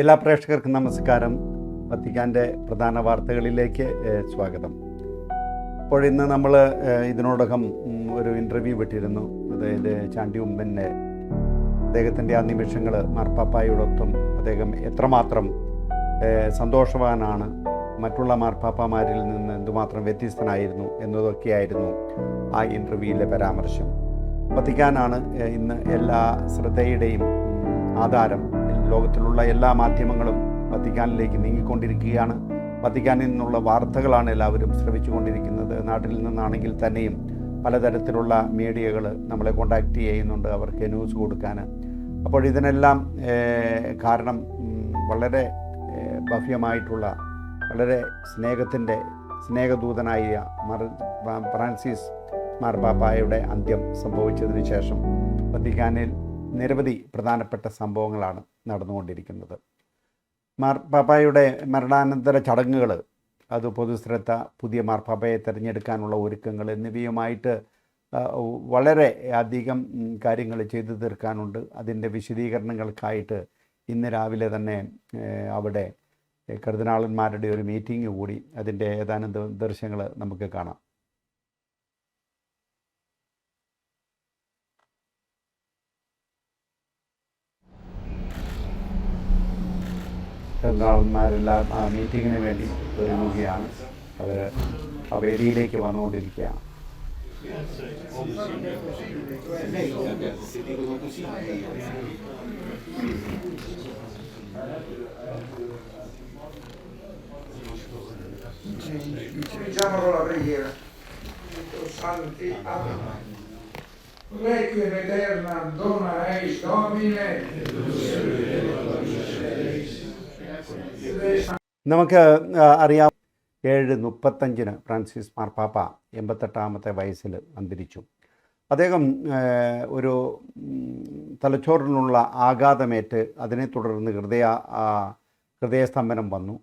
എല്ലാ പ്രേക്ഷകർക്കും നമസ്കാരം. വത്തിക്കാന്റെ പ്രധാന വാർത്തകളിലേക്ക് സ്വാഗതം. അപ്പോൾ ഇന്ന് നമ്മൾ ഇതിനോടകം ഒരു ഇന്റർവ്യൂ വിട്ടിരുന്നു. അതായത് ചാണ്ടി ഉമ്മന്റെ അദ്ദേഹത്തിന്റെ ആ നിമിഷങ്ങൾ മാർപ്പാപ്പായോടൊപ്പം അദ്ദേഹം എത്രമാത്രം സന്തോഷവാനാണ്. മറ്റുള്ള മാർപ്പാപ്പമാരിൽ നിന്ന് എന്തുമാത്രം വ്യത്യസ്തനായിരുന്നു എന്നതൊക്കെയായിരുന്നു ആ ഇന്റർവ്യൂവിലെ പരാമർശം. വത്തിക്കാനാണ് ഇന്ന് എല്ലാ ശ്രദ്ധയുടെയും ആധാരം. ലോകത്തിലുള്ള എല്ലാ മാധ്യമങ്ങളും വത്തിക്കാനിലേക്ക് നീങ്ങിക്കൊണ്ടിരിക്കുകയാണ്. വത്തിക്കാനിൽ നിന്നുള്ള വാർത്തകളാണ് എല്ലാവരും ശ്രവിച്ചുകൊണ്ടിരിക്കുന്നത്. നാട്ടിൽ നിന്നാണെങ്കിൽ തന്നെയും പലതരത്തിലുള്ള മീഡിയകൾ നമ്മളെ കോണ്ടാക്റ്റ് ചെയ്യുന്നുണ്ട് അവർക്ക് ന്യൂസ് കൊടുക്കാൻ അപ്പോൾ ഇതിനെല്ലാം കാരണം വളരെ ഭവ്യമായിട്ടുള്ള വളരെ സ്നേഹത്തിന്റെ സ്നേഹദൂതനായ മർ ഫ്രാൻസിസ് മാർപ്പാപ്പായുടെ അന്ത്യം സംഭവിച്ചതിന് ശേഷം വത്തിക്കാനിൽ നിരവധി പ്രധാനപ്പെട്ട സംഭവങ്ങളാണ്. നടന്നുകൊണ്ടിരിക്കുന്നത്. മാർപ്പാപ്പായുടെ മരണാനന്തര ചടങ്ങുകൾ അത് പൊതുശ്രദ്ധ പുതിയ മാർപ്പാപ്പയെ തിരഞ്ഞെടുക്കാനുള്ള ഒരുക്കങ്ങൾ എന്നിവയുമായിട്ട് വളരെ അധികം കാര്യങ്ങൾ ചെയ്തു തീർക്കാനുണ്ട്. അതിന്റെ വിശദീകരണങ്ങൾക്കായിട്ട് ഇന്ന് രാവിലെ തന്നെ അവിടെ കർദിനാളന്മാരുടെ ഒരു മീറ്റിംഗ് കൂടി അതിന്റെ ഏതാനും ദൃശ്യങ്ങൾ നമുക്ക് കാണാം. കർദിനാളന്മാരെല്ലാം ആ മീറ്റിങ്ങിന് വേണ്ടി ഒരുങ്ങുകയാണ് അവർ ആ വേദിയിലേക്ക് വന്നുകൊണ്ടിരിക്കുകയാണ് Iniziamo con la preghiera. Santi Amen. Requiem aeternam dona eis Domine. നമുക്ക് അറിയാം. ഏഴ് മുപ്പത്തഞ്ചിന് ഫ്രാൻസിസ് മാർപ്പാപ്പ എൺപത്തെട്ടാമത്തെ വയസ്സിൽ അന്തരിച്ചു. അദ്ദേഹം ഒരു തലച്ചോറിനുള്ള ആഘാതമേറ്റ് അതിനെ തുടർന്ന് ഹൃദയ ഹൃദയസ്തംഭനം വന്നു.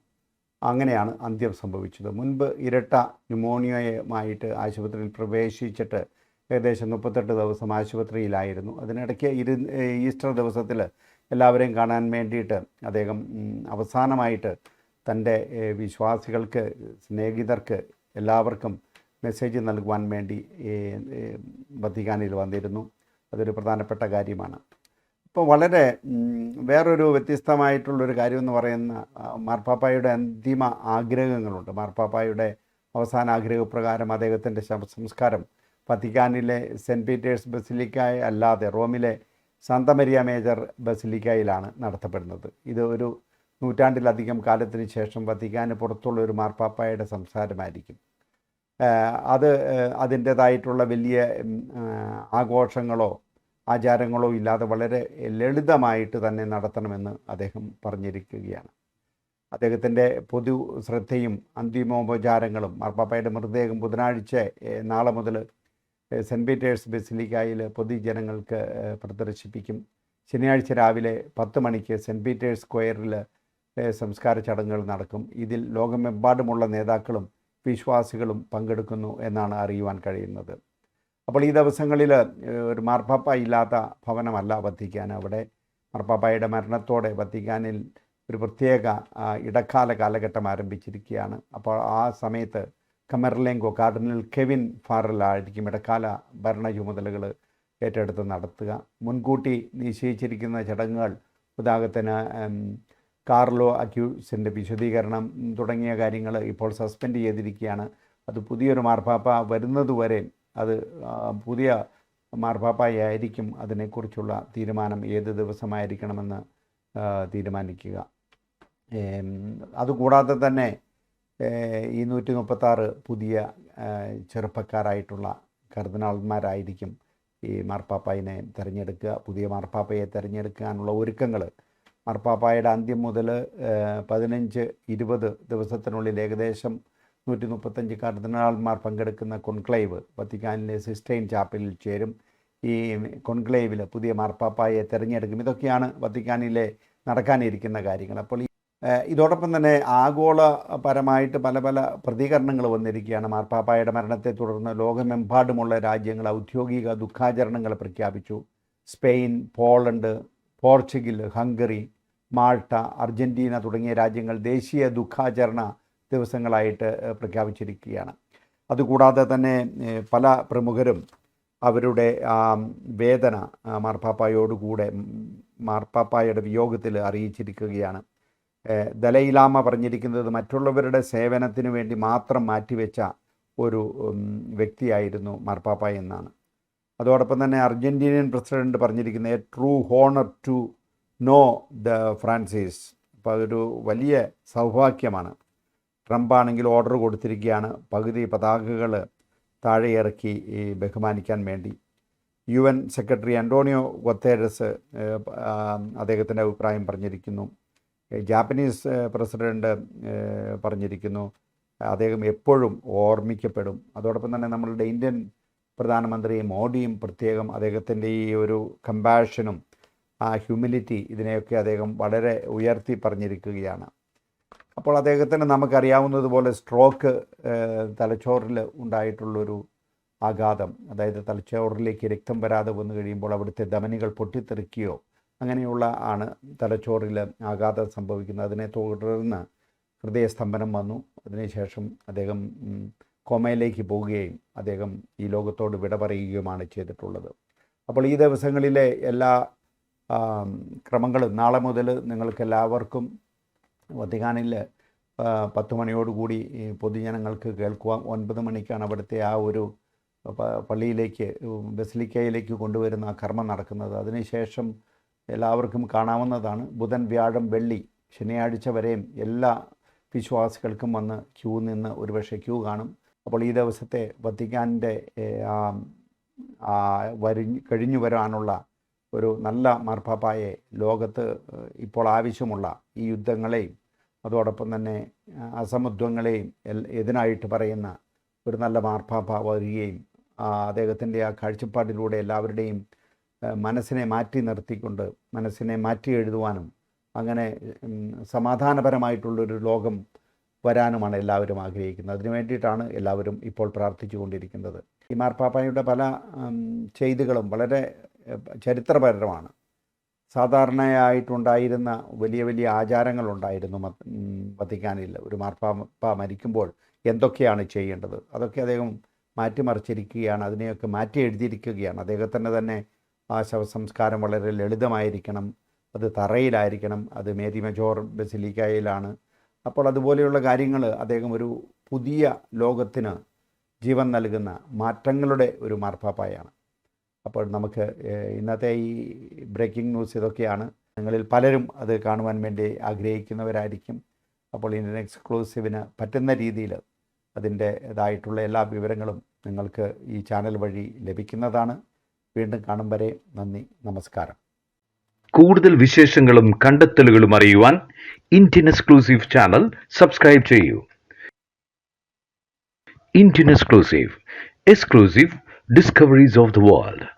അങ്ങനെയാണ് അന്ത്യം സംഭവിച്ചത്. മുൻപ് ഇരട്ട ന്യൂമോണിയയുമായിട്ട് ആശുപത്രിയിൽ പ്രവേശിച്ചിട്ട് ഏകദേശം മുപ്പത്തെട്ട് ദിവസം ആശുപത്രിയിലായിരുന്നു. അതിനിടയ്ക്ക് ഇരു ഈസ്റ്റർ ദിവസത്തിൽ എല്ലാവരെയും കാണാൻ വേണ്ടിയിട്ട് അദ്ദേഹം അവസാനമായിട്ട് തന്റെ വിശ്വാസികൾക്ക് സ്നേഹിതർക്ക് എല്ലാവർക്കും മെസ്സേജ് നൽകുവാൻ വേണ്ടി വത്തിക്കാനിൽ വന്നിരുന്നു. അതൊരു പ്രധാനപ്പെട്ട കാര്യമാണ്. ഇപ്പോൾ വളരെ വേറൊരു വ്യത്യസ്തമായിട്ടുള്ളൊരു കാര്യമെന്ന് പറയുന്ന മാർപ്പാപ്പായുടെ അന്തിമ ആഗ്രഹങ്ങളുണ്ട്. മാർപ്പാപ്പായുടെ അവസാന ആഗ്രഹപ്രകാരം അദ്ദേഹത്തിന്റെ ശവസംസ്കാരം വത്തിക്കാനിലെ സെന്റ് പീറ്റേഴ്സ് ബസിലിക്കായ അല്ലാതെ റോമിലെ സാന്തമരിയ മേജർ ബസിലിക്കയിലാണ് നടത്തപ്പെടുന്നത്. ഇത് ഒരു നൂറ്റാണ്ടിലധികം കാലത്തിന് ശേഷം വത്തിക്കാന് പുറത്തുള്ള ഒരു മാർപ്പാപ്പായുടെ സംസാരമായിരിക്കും. അത് അതിന്റേതായിട്ടുള്ള വലിയ ആഘോഷങ്ങളോ ആചാരങ്ങളോ ഇല്ലാതെ വളരെ ലളിതമായിട്ട് തന്നെ നടത്തണമെന്ന് അദ്ദേഹം പറഞ്ഞിരിക്കുകയാണ്. അദ്ദേഹത്തിന്റെ പൊതു ശ്രദ്ധയും അന്തിമോപചാരങ്ങളും മാർപ്പാപ്പയുടെ മൃതദേഹം ബുധനാഴ്ച നാളെ മുതൽ സെന്റ് പീറ്റേഴ്സ് ബസിലിക്കയിൽ പൊതുജനങ്ങൾക്ക് പ്രദർശിപ്പിക്കും. ശനിയാഴ്ച രാവിലെ പത്ത് മണിക്ക് സെന്റ് പീറ്റേഴ്സ് സ്ക്വയറിൽ സംസ്കാര ചടങ്ങുകൾ നടക്കും. ഇതിൽ ലോകമെമ്പാടുമുള്ള നേതാക്കളും വിശ്വാസികളും പങ്കെടുക്കുന്നു എന്നാണ് അറിയുവാൻ കഴിയുന്നത്. അപ്പോൾ ഈ ദിവസങ്ങളിൽ ഒരു മാർപ്പാപ്പ ഇല്ലാത്ത ഭവനമല്ല വത്തിക്കാൻ അവിടെ. മാർപ്പാപ്പായുടെ മരണത്തോടെ വത്തിക്കാനിൽ ഒരു പ്രത്യേക ഇടക്കാല കാലഘട്ടം ആരംഭിച്ചിരിക്കുകയാണ്. അപ്പോൾ ആ സമയത്ത് കമർലെങ്കോ കാർഡിനൽ കെവിൻ ഫാറലായിരിക്കും ഇടക്കാല ഭരണ ചുമതലകൾ ഏറ്റെടുത്ത് നടത്തുക. മുൻകൂട്ടി നിശ്ചയിച്ചിരിക്കുന്ന ചടങ്ങുകൾ ഉദാഹരണത്തിന് കാർലോ അക്യൂസിന്റെ വിശദീകരണം തുടങ്ങിയ കാര്യങ്ങൾ ഇപ്പോൾ സസ്പെൻഡ് ചെയ്തിരിക്കുകയാണ്. അത് പുതിയൊരു മാർപ്പാപ്പ വരുന്നതുവരെ അത് പുതിയ മാർപ്പാപ്പയായിരിക്കും അതിനെക്കുറിച്ചുള്ള തീരുമാനം ഏത് ദിവസമായിരിക്കണമെന്ന് തീരുമാനിക്കുക. അതുകൂടാതെ തന്നെ ഈ നൂറ്റി മുപ്പത്താറ് പുതിയ ചെറുപ്പക്കാരായിട്ടുള്ള കർദിനാൾമാരായിരിക്കും ഈ മാർപ്പാപ്പായിനെ തിരഞ്ഞെടുക്കുക പുതിയ മാർപ്പാപ്പയെ തിരഞ്ഞെടുക്കാനുള്ള ഒരുക്കങ്ങൾ മാർപ്പാപ്പായുടെ അന്ത്യം മുതൽ പതിനഞ്ച് ഇരുപത് ദിവസത്തിനുള്ളിൽ ഏകദേശം നൂറ്റി മുപ്പത്തഞ്ച് കർദിനാൾമാർ പങ്കെടുക്കുന്ന കൊൺക്ലേവ് വത്തിക്കാനിലെ സിസ്റ്റൈൻ ചാപ്പലിൽ ചേരും. ഈ കൊൺക്ലേവിൽ പുതിയ മാർപ്പാപ്പായെ തിരഞ്ഞെടുക്കും. ഇതൊക്കെയാണ് വത്തിക്കാനിലെ നടക്കാനിരിക്കുന്ന കാര്യങ്ങൾ. അപ്പോൾ ഇതോടൊപ്പം തന്നെ ആഗോളപരമായിട്ട് പല പല പ്രതികരണങ്ങൾ വന്നിരിക്കുകയാണ്. മാർപ്പാപ്പായുടെ മരണത്തെ തുടർന്ന് ലോകമെമ്പാടുമുള്ള രാജ്യങ്ങൾ ഔദ്യോഗിക ദുഃഖാചരണങ്ങൾ പ്രഖ്യാപിച്ചു. Spain Poland Portugal Hungary Malta Argentina തുടങ്ങിയ രാജ്യങ്ങൾ ദേശീയ ദുഃഖാചരണ ദിവസങ്ങളായിട്ട് പ്രഖ്യാപിച്ചിരിക്കുകയാണ്. അതുകൂടാതെ തന്നെ പല പ്രമുഖരും അവരുടെ വേദന മാർപ്പാപ്പായോടുകൂടെ മാർപ്പാപ്പായുടെ വിയോഗത്തിൽ അറിയിച്ചിരിക്കുകയാണ്. ദലൈലാമ പറഞ്ഞിരിക്കുന്നത് മറ്റുള്ളവരുടെ സേവനത്തിന് വേണ്ടി മാത്രം മാറ്റിവെച്ച ഒരു വ്യക്തിയായിരുന്നു മാർപ്പാപ്പ എന്നാണ്. അതോടൊപ്പം തന്നെ അർജന്റീനിയൻ പ്രസിഡന്റ് പറഞ്ഞിരിക്കുന്ന a true honour to know the Francis അപ്പോൾ അതൊരു വലിയ സൗഭാഗ്യമാണ്. ട്രംപ് ആണെങ്കിൽ ഓർഡർ കൊടുത്തിരിക്കുകയാണ്. പകുതി പതാകകൾ താഴെ ഇറക്കി ബഹുമാനിക്കാൻ വേണ്ടി. U N secretary Antonio Guterres അദ്ദേഹത്തിന്റെ അഭിപ്രായം പറഞ്ഞിരിക്കുന്നു. ജാപ്പനീസ് പ്രസിഡന്റ് പറഞ്ഞിരിക്കുന്നു. അദ്ദേഹം എപ്പോഴും ഓർമ്മിക്കപ്പെടും. അതോടൊപ്പം തന്നെ നമ്മളുടെ ഇന്ത്യൻ പ്രധാനമന്ത്രി മോഡിയും പ്രത്യേകം അദ്ദേഹത്തിന്റെ ഈ ഒരു കമ്പാഷനും ആ ഹ്യൂമിലിറ്റി ഇതിനെയൊക്കെ അദ്ദേഹം വളരെ ഉയർത്തി പറഞ്ഞിരിക്കുകയാണ്. അപ്പോൾ അദ്ദേഹത്തിന് നമുക്കറിയാവുന്നതുപോലെ സ്ട്രോക്ക് തലച്ചോറിൽ ഉണ്ടായിട്ടുള്ളൊരു ആഘാതം. അതായത് തലച്ചോറിലേക്ക് രക്തം വരാതെ വന്നു കഴിയുമ്പോൾ അവിടുത്തെ ധമനികൾ പൊട്ടിത്തെറിക്കുകയോ അങ്ങനെയുള്ള ആണ് തലച്ചോറിൽ ആഘാതം സംഭവിക്കുന്നത്. അതിനെ തുടർന്ന് ഹൃദയസ്തംഭനം വന്നു. അതിനുശേഷം അദ്ദേഹം കോമയിലേക്ക് പോവുകയും അദ്ദേഹം ഈ ലോകത്തോട് വിട പറയുകയുമാണ് ചെയ്തിട്ടുള്ളത്. അപ്പോൾ ഈ ദിവസങ്ങളിലെ എല്ലാ ക്രമങ്ങളും നാളെ മുതൽ നിങ്ങൾക്ക് എല്ലാവർക്കും വത്തിക്കാനിൽ പത്ത് മണിയോടുകൂടി പൊതുജനങ്ങൾക്ക് കേൾക്കുവാൻ ഒൻപത് മണിക്കാണ് അവിടുത്തെ ആ ഒരു പള്ളിയിലേക്ക് ബസിലിക്കയിലേക്ക് കൊണ്ടുവരുന്ന ആ കർമ്മം നടക്കുന്നത്. അതിനുശേഷം എല്ലാവർക്കും കാണാവുന്നതാണ്. ബുധൻ വ്യാഴം വെള്ളി ശനിയാഴ്ച വരെയും എല്ലാ വിശ്വാസികൾക്കും വന്ന് ക്യൂ നിന്ന് ഒരുപക്ഷെ ക്യൂ കാണും. അപ്പോൾ ഈ ദിവസത്തെ ആ വരി കഴിഞ്ഞു വരാനുള്ള ഒരു നല്ല മാർപ്പാപ്പായെ ലോകത്ത് ഇപ്പോൾ ആവശ്യമുള്ള ഈ യുദ്ധങ്ങളെയും അതോടൊപ്പം തന്നെ അസമത്വങ്ങളെയും എതിനായിട്ട് പറയുന്ന ഒരു നല്ല മാർപ്പാപ്പ വരികയും അദ്ദേഹത്തിന്റെ ആ കാഴ്ചപ്പാടിലൂടെ എല്ലാവരുടെയും മനസ്സിനെ മാറ്റി നിർത്തിക്കൊണ്ട് മനസ്സിനെ മാറ്റി എഴുതുവാനും അങ്ങനെ സമാധാനപരമായിട്ടുള്ളൊരു ലോകം വരാനുമാണ് എല്ലാവരും ആഗ്രഹിക്കുന്നത്. അതിനു വേണ്ടിയിട്ടാണ് എല്ലാവരും ഇപ്പോൾ പ്രാർത്ഥിച്ചു കൊണ്ടിരിക്കുന്നത് ഈ മാർപ്പാപ്പായുടെ പല ചെയ്തുകളും വളരെ ചരിത്രപരമാണ്. സാധാരണയായിട്ടുണ്ടായിരുന്ന വലിയ വലിയ ആചാരങ്ങളുണ്ടായിരുന്നു വത്തിക്കാനിൽ. ഒരു മാർപ്പാപ്പ മരിക്കുമ്പോൾ എന്തൊക്കെയാണ് ചെയ്യേണ്ടത്? അതൊക്കെ അദ്ദേഹം മാറ്റിമറിച്ചിരിക്കുകയാണ് അതിനെയൊക്കെ മാറ്റി എഴുതിയിരിക്കുകയാണ്. അദ്ദേഹത്തിന്റെ തന്നെ ആ ശവസംസ്കാരം വളരെ ലളിതമായിരിക്കണം അത് തറയിലായിരിക്കണം അത് മേരി മെജോർ ബസിലിക്കയിലാണ്. അപ്പോൾ അതുപോലെയുള്ള കാര്യങ്ങൾ അദ്ദേഹം ഒരു പുതിയ ലോകത്തിന് ജീവൻ നൽകുന്ന മാറ്റങ്ങളുടെ ഒരു മാർപ്പാപ്പായാണ്. അപ്പോൾ നമുക്ക് ഇന്നത്തെ ഈ ബ്രേക്കിംഗ് ന്യൂസ് ഇതൊക്കെയാണ്. നിങ്ങളിൽ പലരും അത് കാണുവാൻ വേണ്ടി ആഗ്രഹിക്കുന്നവരായിരിക്കും. അപ്പോൾ ഇന്ത്യൻ എക്സ്ക്ലൂസീവിന് പറ്റുന്ന രീതിയിൽ അതിന്റേതായിട്ടുള്ള എല്ലാ വിവരങ്ങളും നിങ്ങൾക്ക് ഈ ചാനൽ വഴി ലഭിക്കുന്നതാണ്. വീണ്ടും കാണും വരെ നന്ദി നമസ്കാരം. കൂടുതൽ വിശേഷങ്ങളും കണ്ടെത്തലുകളും അറിയുവാൻ ഇന്ത്യൻ എക്സ്ക്ലൂസീവ് ചാനൽ സബ്സ്ക്രൈബ് ചെയ്യൂ. Indian exclusive exclusive discoveries of the world.